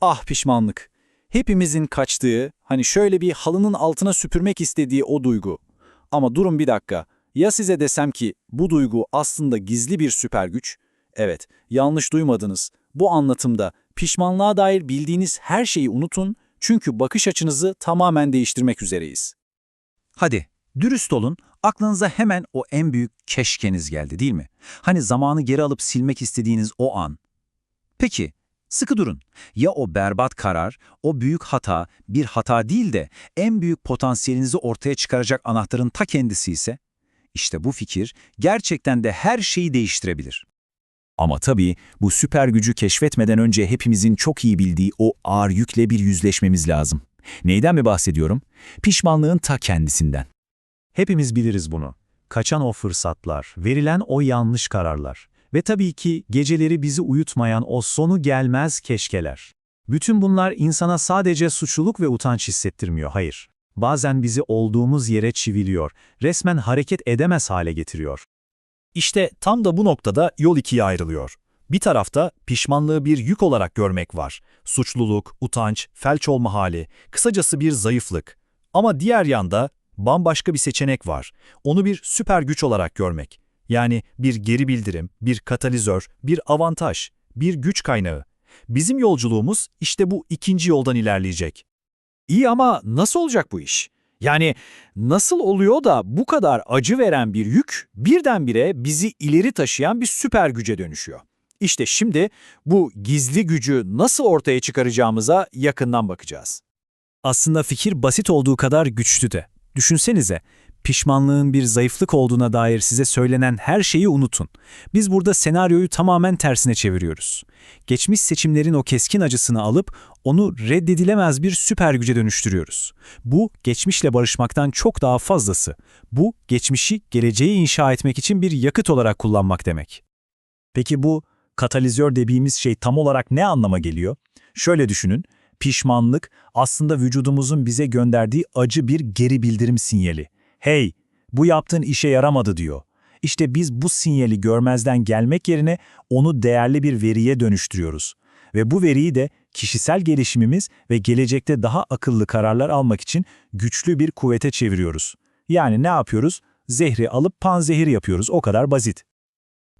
Ah pişmanlık. Hepimizin kaçtığı, hani şöyle bir halının altına süpürmek istediği o duygu. Ama durun bir dakika. Ya size desem ki bu duygu aslında gizli bir süper güç? Evet, yanlış duymadınız. Bu anlatımda pişmanlığa dair bildiğiniz her şeyi unutun çünkü bakış açınızı tamamen değiştirmek üzereyiz. Hadi, dürüst olun, aklınıza hemen o en büyük keşkeniz geldi değil mi? Hani zamanı geri alıp silmek istediğiniz o an. Peki, sıkı durun. Ya o berbat karar, o büyük hata bir hata değil de en büyük potansiyelinizi ortaya çıkaracak anahtarın ta kendisi ise? İşte bu fikir gerçekten de her şeyi değiştirebilir. Ama tabii bu süper gücü keşfetmeden önce hepimizin çok iyi bildiği o ağır yükle bir yüzleşmemiz lazım. Neyden mi bahsediyorum? Pişmanlığın ta kendisinden. Hepimiz biliriz bunu. Kaçan o fırsatlar, verilen o yanlış kararlar ve tabii ki geceleri bizi uyutmayan o sonu gelmez keşkeler. Bütün bunlar insana sadece suçluluk ve utanç hissettirmiyor, hayır. Bazen bizi olduğumuz yere çiviliyor, resmen hareket edemez hale getiriyor. İşte tam da bu noktada yol ikiye ayrılıyor. Bir tarafta pişmanlığı bir yük olarak görmek var. Suçluluk, utanç, felç olma hali, kısacası bir zayıflık. Ama diğer yanda bambaşka bir seçenek var. Onu bir süper güç olarak görmek. Yani bir geri bildirim, bir katalizör, bir avantaj, bir güç kaynağı. Bizim yolculuğumuz işte bu ikinci yoldan ilerleyecek. İyi ama nasıl olacak bu iş? Yani nasıl oluyor da bu kadar acı veren bir yük birdenbire bizi ileri taşıyan bir süper güce dönüşüyor? İşte şimdi bu gizli gücü nasıl ortaya çıkaracağımıza yakından bakacağız. Aslında fikir basit olduğu kadar güçlü de. Düşünsenize, pişmanlığın bir zayıflık olduğuna dair size söylenen her şeyi unutun. Biz burada senaryoyu tamamen tersine çeviriyoruz. Geçmiş seçimlerin o keskin acısını alıp onu reddedilemez bir süper güce dönüştürüyoruz. Bu, geçmişle barışmaktan çok daha fazlası. Bu, geçmişi geleceği inşa etmek için bir yakıt olarak kullanmak demek. Peki bu katalizör dediğimiz şey tam olarak ne anlama geliyor? Şöyle düşünün, pişmanlık aslında vücudumuzun bize gönderdiği acı bir geri bildirim sinyali. Hey, bu yaptığın işe yaramadı diyor. İşte biz bu sinyali görmezden gelmek yerine onu değerli bir veriye dönüştürüyoruz. Ve bu veriyi de kişisel gelişimimiz ve gelecekte daha akıllı kararlar almak için güçlü bir kuvvete çeviriyoruz. Yani ne yapıyoruz? Zehri alıp panzehir yapıyoruz, o kadar basit.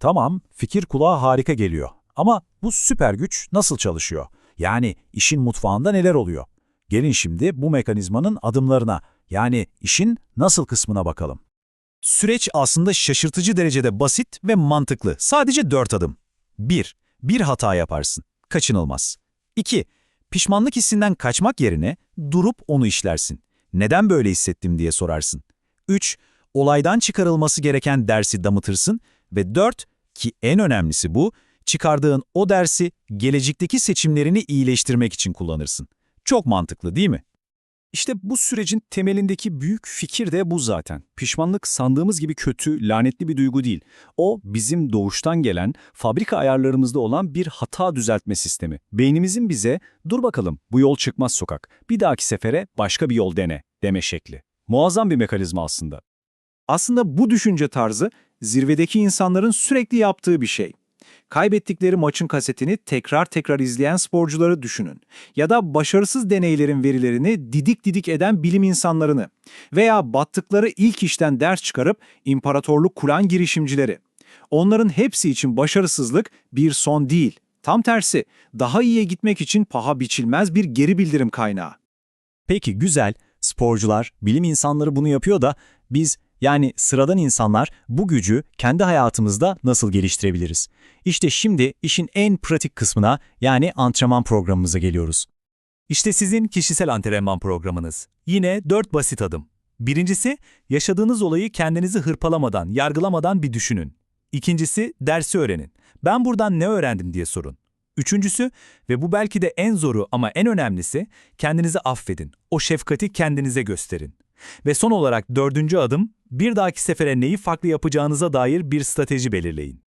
Tamam, fikir kulağa harika geliyor. Ama bu süper güç nasıl çalışıyor? Yani işin mutfağında neler oluyor? Gelin şimdi bu mekanizmanın adımlarına, yani işin nasıl kısmına bakalım. Süreç aslında şaşırtıcı derecede basit ve mantıklı. Sadece dört adım. 1. Bir hata yaparsın. Kaçınılmaz. 2. Pişmanlık hissinden kaçmak yerine durup onu işlersin. Neden böyle hissettim diye sorarsın. 3. Olaydan çıkarılması gereken dersi damıtırsın. Ve 4. Ki en önemlisi bu, çıkardığın o dersi gelecekteki seçimlerini iyileştirmek için kullanırsın. Çok mantıklı değil mi? İşte bu sürecin temelindeki büyük fikir de bu zaten. Pişmanlık sandığımız gibi kötü, lanetli bir duygu değil. O bizim doğuştan gelen, fabrika ayarlarımızda olan bir hata düzeltme sistemi. Beynimizin bize, dur bakalım bu yol çıkmaz sokak, bir dahaki sefere başka bir yol dene deme şekli. Muazzam bir mekanizma aslında. Aslında bu düşünce tarzı zirvedeki insanların sürekli yaptığı bir şey. Kaybettikleri maçın kasetini tekrar tekrar izleyen sporcuları düşünün. Ya da başarısız deneylerin verilerini didik didik eden bilim insanlarını. Veya battıkları ilk işten ders çıkarıp imparatorluk kuran girişimcileri. Onların hepsi için başarısızlık bir son değil. Tam tersi, daha iyiye gitmek için paha biçilmez bir geri bildirim kaynağı. Peki güzel, sporcular, bilim insanları bunu yapıyor da biz yani sıradan insanlar bu gücü kendi hayatımızda nasıl geliştirebiliriz? İşte şimdi işin en pratik kısmına yani antrenman programımıza geliyoruz. İşte sizin kişisel antrenman programınız. Yine dört basit adım. Birincisi, yaşadığınız olayı kendinizi hırpalamadan, yargılamadan bir düşünün. İkincisi, dersi öğrenin. Ben buradan ne öğrendim diye sorun. Üçüncüsü ve bu belki de en zoru ama en önemlisi, kendinizi affedin. O şefkati kendinize gösterin. Ve son olarak dördüncü adım, bir dahaki sefere neyi farklı yapacağınıza dair bir strateji belirleyin.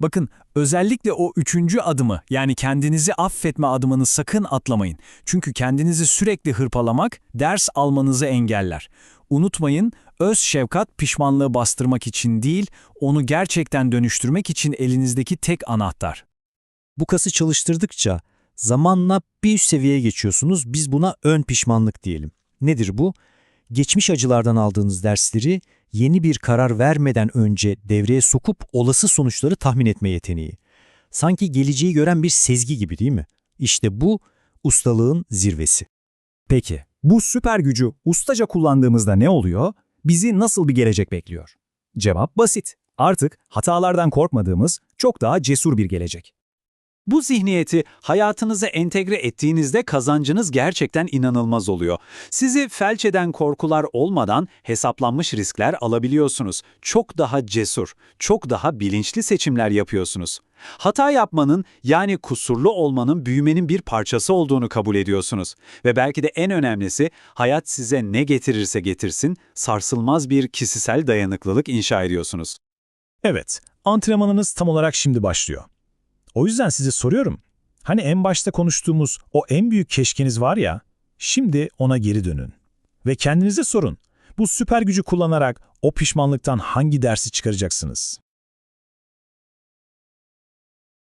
Bakın özellikle o üçüncü adımı yani kendinizi affetme adımını sakın atlamayın. Çünkü kendinizi sürekli hırpalamak ders almanızı engeller. Unutmayın öz şefkat pişmanlığı bastırmak için değil, onu gerçekten dönüştürmek için elinizdeki tek anahtar. Bu kası çalıştırdıkça Zamanla bir üst seviyeye geçiyorsunuz. Biz buna ön pişmanlık diyelim. Nedir bu? Geçmiş acılardan aldığınız dersleri yeni bir karar vermeden önce devreye sokup olası sonuçları tahmin etme yeteneği. Sanki geleceği gören bir sezgi gibi değil mi? İşte bu ustalığın zirvesi. Peki, bu süper gücü ustaca kullandığımızda ne oluyor? Bizi nasıl bir gelecek bekliyor? Cevap basit. Artık hatalardan korkmadığımız çok daha cesur bir gelecek. Bu zihniyeti hayatınıza entegre ettiğinizde kazancınız gerçekten inanılmaz oluyor. Sizi felç eden korkular olmadan hesaplanmış riskler alabiliyorsunuz. Çok daha cesur, çok daha bilinçli seçimler yapıyorsunuz. Hata yapmanın yani kusurlu olmanın büyümenin bir parçası olduğunu kabul ediyorsunuz. Ve belki de en önemlisi hayat size ne getirirse getirsin sarsılmaz bir kişisel dayanıklılık inşa ediyorsunuz. Evet, antrenmanınız tam olarak şimdi başlıyor. O yüzden size soruyorum. Hani en başta konuştuğumuz o en büyük keşkeniz var ya, şimdi ona geri dönün. Ve kendinize sorun. Bu süper gücü kullanarak o pişmanlıktan hangi dersi çıkaracaksınız?